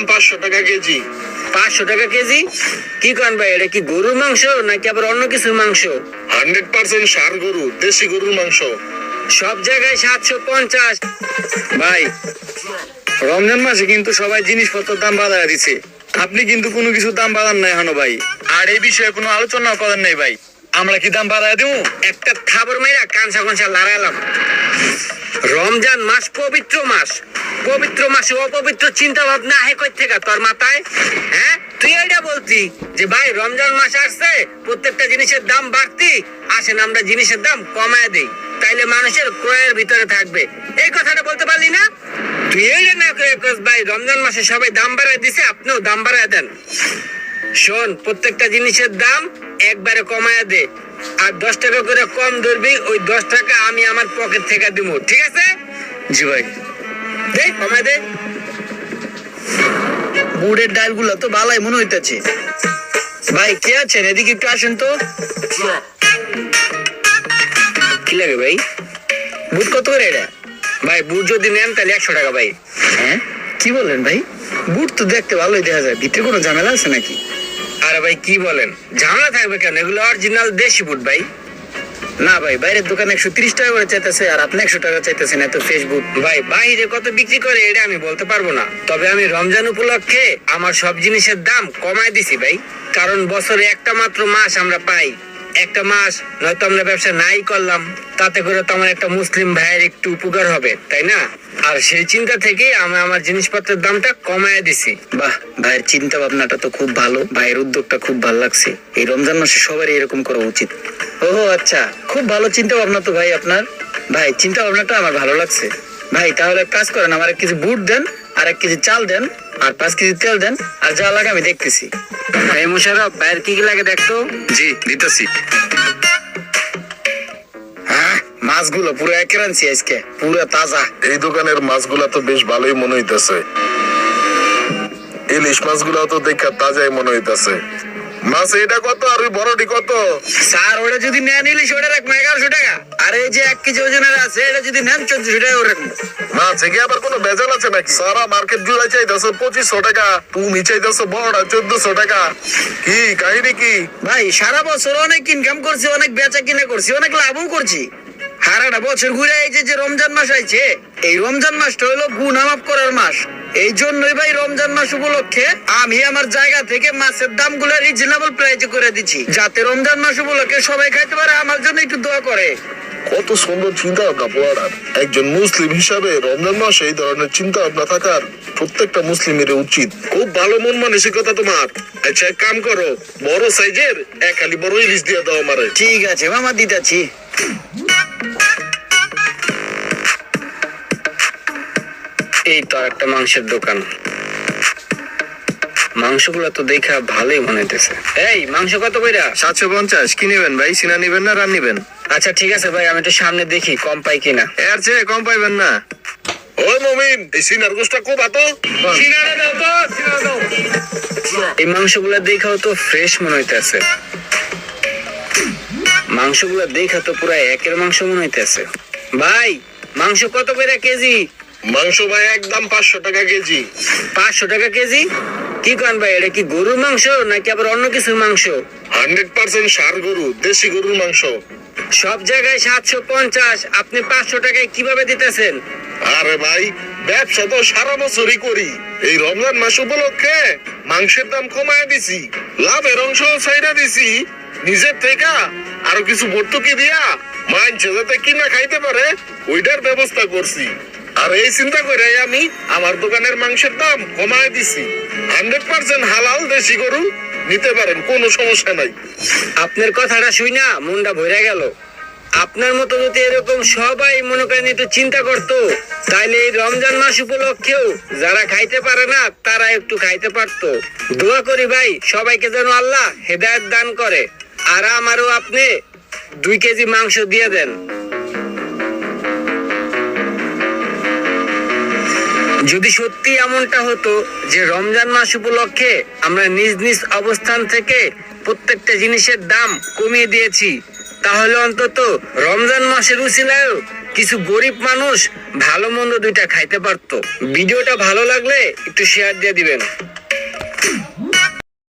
একদম পাঁচশো টাকা কেজি। পাঁচশো টাকা কেজি? কি করেন ভাই এটা কি গরুর মাংস নাকি আবার অন্য কিছুর মাংস? হান্ড্রেড পার্সেন্ট সার গরু দেশি গরুর মাংস। সব জায়গায় সাতশো পঞ্চাশ। ভাই রমজান মাসে কিন্তু সবাই জিনিসপত্রের দাম বাড়ায় দিচ্ছে। আপনি কিন্তু কোনো কিছু দাম বাড়ান নাই এখনও ভাই। আর এই বিষয়ে কোনো আলোচনা করেন নাই ভাই। আমরা কি দাম বাড়ায় দেবো একটা থাবর মেয়েরা কানসা কানসা লড়াইলাম রমজান মাস পবিত্র মাস। পবিত্র মাসে অপবিত্র চিন্তা ভাবনা আহে কই থেকে? তোর মাথায়? হ্যাঁ? তুই এটা বলতি যে, ভাই, রমজান মাস আসছে, প্রত্যেকটা জিনিসের দাম বাড়তি। আসেন, আমরা জিনিসের দাম কমায় দেই। তাইলে মানুষের ক্রয়ের ভিতরে থাকবে। এই কথাটা বলতে পারলি না? তুই এইটা না করে ভাই, রমজান মাসে সবাই দাম বাড়ায় দিছে, আপনিও দাম বাড়ায় দেন। শোন প্রত্যেকটা জিনিসের দাম একবারে কমায় দে। আর দশ টাকা করে কম ধরবি ওই দশ টাকা আমি আমার পকেট থেকে দিব ঠিক আছে? জি ভাই। দে কমায় দে। বুড়ের ডালগুলো তো ভালোই মনে হইতেছে। ভাই কে আছেন? এদিকে একটু আসেন তো। কি লাগে ভাই? বুট কত করে এটা? ভাই বুট যদি নেন তাহলে একশো টাকা ভাই। হ্যাঁ? কি বলেন ভাই? বুট তো দেখতে ভালোই দেখা যায়। ভিতরে কোনো ঝামেলা আছে নাকি? আরে ভাই, কি বলেন? ঝামেলা থাকবে কেন? এগুলো অরিজিনাল দেশি বুট ভাই। না ভাই, বাইরের দোকানে একশো তিরিশ টাকা করে চাইতেছে আর আপনি একশো টাকা চাইতেছেন এত ফেসবুক ভাই বাইরে কত বিক্রি করে এটা আমি বলতে পারব না। তবে আমি রমজান উপলক্ষে আমার সব জিনিসের দাম কমায় দিছি ভাই। কারণ বছরে একটা মাত্র মাস আমরা পাই। একটা মাস নয়তো আমরা ব্যবসা নাই করলাম, তাতে করে তো আমার একটা মুসলিম ভাইয়ের একটু উপকার হবে, তাই না? আর সেই চিন্তা থেকে আমি আমার জিনিসপত্রের দামটা কমায় দিছি। বাহ, ভাইয়ের চিন্তা ভাবনাটা তো খুব ভালো, ভাইয়ের উদ্যোগটা খুব ভালো লাগছে। এই রমজান মাসে সবারই এরকম করা উচিত। ও আচ্ছা খুব ভালো চিন্তা ভাবনা তো ভাই আপনার। ভাই চিন্তা ভাবনাটা আমার ভালো লাগছে। ভাই, তাহলে কাজ করেন, আমার কেজি বুট দেন, আর এক কেজি চাল দেন আর পাঁচ কেজি তেল দেন আর যা লাগে আমি দেখতেছি। এই মুশারফ কি কি লাগে দেখতো? জি দিতেছি। হ্যাঁ? মাছগুলো পুরো একের আনছি আজকে পুরো তাজা। এই দোকানের মাছগুলো তো বেশ ভালোই মনে হইতেছে। ইলিশ মাছগুলো তো দেখা তাজাই মনে হইতেছে। মাছ এটা কত? আর ওই বড়টি কত? স্যার ওটা যদি নেন ইলিশ ওটা রাখব এগারোশো টাকা। আর এই যে এক কেজি ওজনের আছে এটা যদি নেন চোদ্দশো টাকা রাখব। মাছ কি আবার কোনো ভেজাল আছে নাকি? সারা মার্কেট জুড়ে চাইতেছে পঁচিশশো টাকা তুমি চাইতেছো বড়টা চোদ্দশো টাকা। কি কাহিনী কি? ভাই সারা বছর অনেক ইনকাম করছি অনেক বেচা কিনা করছি অনেক লাভও করছি। সারাটা বছর ঘুরে এই যে রমজান মাস আইছে। এই রমজান মাসটা হলো গুনাহ মাফ করার মাস। এই জন্যই ভাই রমজান মাস উপলক্ষে আমি আমার জায়গা থেকে মাছের দামগুলো রিজনেবল প্রাইসে করে দিচ্ছি যাতে রমজান মাস উপলক্ষে সবাই খাইতে পারে আমার জন্য একটু দোয়া করে। কত সুন্দর চিন্তা ভাবনা পোয়ারার একজন মুসলিম হিসাবে রমজান মাসে এই ধরনের চিন্তা ভাবনা থাকার প্রত্যেকটা মুসলিমের উচিত। খুব ভালো মন মানসিকতা তোমার। আচ্ছা এক কাম করো বড় সাইজের এক খালি বড় ইলিশ দিয়ে দাও আমারে। ঠিক আছে মামা দিতাছি। এই তো একটা মাংসের দোকান। মাংসগুলো তো দেখা ভালোই মনে হইতেছে। এই মাংস কত কইরা? সাতশো পঞ্চাশ কি নেবেন ভাই? সিনা নিবেন না রান নিবেন? আচ্ছা ঠিক আছে ভাই আমি একটু সামনে দেখি কম পাই কিনা। এর চেয়ে কম পাইবেন না। ওই মমিন এই সিনার গোষ্ঠটা খুব আতো সিনারা দাও তো সিনারা দাও। এই মাংসগুলো দেখাও তো ফ্রেশ মনে হইতেছে। মাংসগুলো দেখা তো পুরো একের মাংস মনে হইতেছে। ভাই মাংস কত করে কেজি? মাংস ভাই একদম পাঁচশো টাকা কেজি। পাঁচশো টাকা কেজি? কি করেন ভাই এটা কি গরুর মাংস নাকি আবার অন্য কিছুর মাংস? হান্ড্রেড পার্সেন্ট সার গরু দেশি গরুর মাংস। সব জায়গায় সাতশো পঞ্চাশ আপনি পাঁচশো টাকায় কীভাবে দিতেছেন? আরে ভাই ব্যবসা তো সারা বছরই করি। এই রমজান মাস উপলক্ষে মাংসের দাম কমায় দিছি লাভের অংশ ছাইরা দিছি। নিজের থেকে আরও কিছু ভর্তুকি দিয়া মাংস যাতে কিনা খাইতে পারে ওইটার ব্যবস্থা করছি। আর এই চিন্তা করে আমি আমার দোকানের মাংসের দাম কমায় দিছি। হান্ড্রেড পার্সেন্ট হালাল দেশি গরু নিতে পারেন, কোনো সমস্যা নাই। আপনার কথাটা শুই না মনটা ভরে গেল। আপনার মতো যদি এরকম সবাই মনে করেন একটু চিন্তা করতো, তাইলে এই রমজান মাস উপলক্ষেও যারা খাইতে পারে না, তারা একটু খাইতে পারতো। দোয়া করি ভাই, সবাইকে যেন আল্লাহ হেদায়েত দান করে। আর আমারও আপনি দুই কেজি মাংস দিয়ে দেন। যদি সত্যি এমনটা হতো যে রমজান মাস উপলক্ষে আমরা নিজ নিজ অবস্থান থেকে প্রত্যেকটা জিনিসের দাম কমিয়ে দিয়েছি, তাহলে অন্তত রমজান মাসের উচিলায়ও কিছু গরিব মানুষ ভালো মন্দ দুইটা খাইতে পারতো। ভিডিওটা ভালো লাগলে একটু শেয়ার দিয়ে দিবেন।